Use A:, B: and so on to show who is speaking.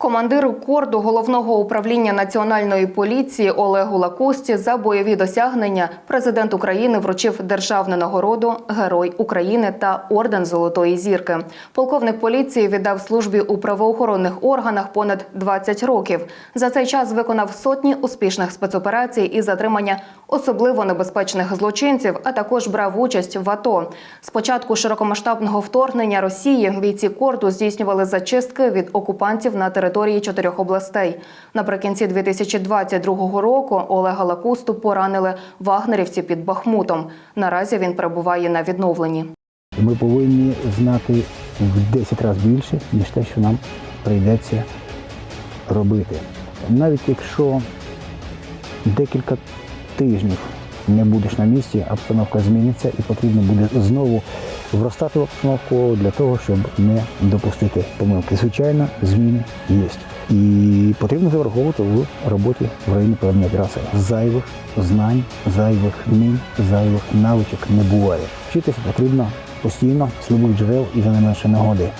A: Командиру корду головного управління національної поліції Олегу Лакусті за бойові досягнення президент України вручив державну нагороду Герой України та орден Золотої зірки. Полковник поліції віддав службі у правоохоронних органах понад 20 років. За цей час виконав сотні успішних спецоперацій і затримання особливо небезпечних злочинців, а також брав участь в АТО. З початку широкомасштабного вторгнення Росії бійці корду здійснювали зачистки від окупантів на території чотирьох областей. Наприкінці 2022 року Олега Лакусту поранили вагнерівці під Бахмутом. Наразі він перебуває на відновленні.
B: Ми повинні знати в 10 разів більше, ніж те, що нам прийдеться робити. Навіть якщо декілька тижнів не будеш на місці, обстановка зміниться і потрібно буде знову вростати в обстановку для того, щоб не допустити помилки. Звичайно, зміни є. І потрібно це враховувати в роботі в районі проведення траси. Зайвих знань, зайвих вмінь, зайвих навичок не буває. Вчитися потрібно постійно з любих джерел і за не менше нагоди.